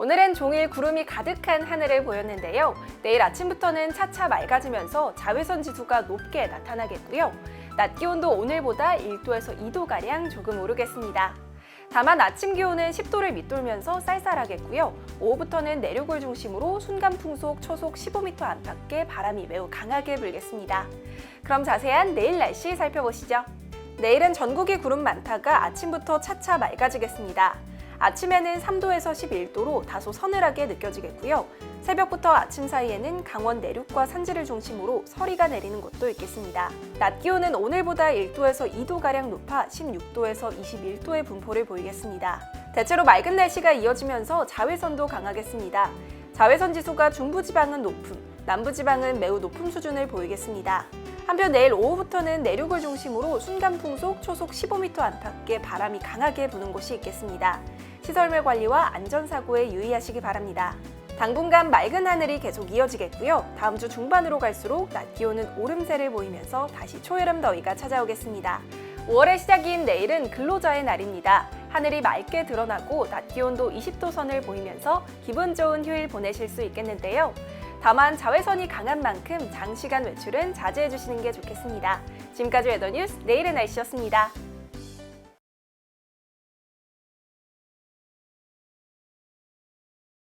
오늘은 종일 구름이 가득한 하늘을 보였는데요. 내일 아침부터는 차차 맑아지면서 자외선 지수가 높게 나타나겠고요. 낮 기온도 오늘보다 1도에서 2도가량 조금 오르겠습니다. 다만 아침 기온은 10도를 밑돌면서 쌀쌀하겠고요. 오후부터는 내륙을 중심으로 순간 풍속 초속 15m 안팎의 바람이 매우 강하게 불겠습니다. 그럼 자세한 내일 날씨 살펴보시죠. 내일은 전국이 구름 많다가 아침부터 차차 맑아지겠습니다. 아침에는 3도에서 11도로 다소 서늘하게 느껴지겠고요. 새벽부터 아침 사이에는 강원 내륙과 산지를 중심으로 서리가 내리는 곳도 있겠습니다. 낮 기온은 오늘보다 1도에서 2도가량 높아 16도에서 21도의 분포를 보이겠습니다. 대체로 맑은 날씨가 이어지면서 자외선도 강하겠습니다. 자외선 지수가 중부지방은 높음, 남부지방은 매우 높은 수준을 보이겠습니다. 한편 내일 오후부터는 내륙을 중심으로 순간 풍속 초속 15m 안팎의 바람이 강하게 부는 곳이 있겠습니다. 시설물 관리와 안전사고에 유의하시기 바랍니다. 당분간 맑은 하늘이 계속 이어지겠고요. 다음 주 중반으로 갈수록 낮 기온은 오름세를 보이면서 다시 초여름 더위가 찾아오겠습니다. 5월의 시작인 내일은 근로자의 날입니다. 하늘이 맑게 드러나고 낮 기온도 20도 선을 보이면서 기분 좋은 휴일 보내실 수 있겠는데요. 다만 자외선이 강한 만큼 장시간 외출은 자제해 주시는 게 좋겠습니다. 지금까지 웨더뉴스 내일의 날씨였습니다.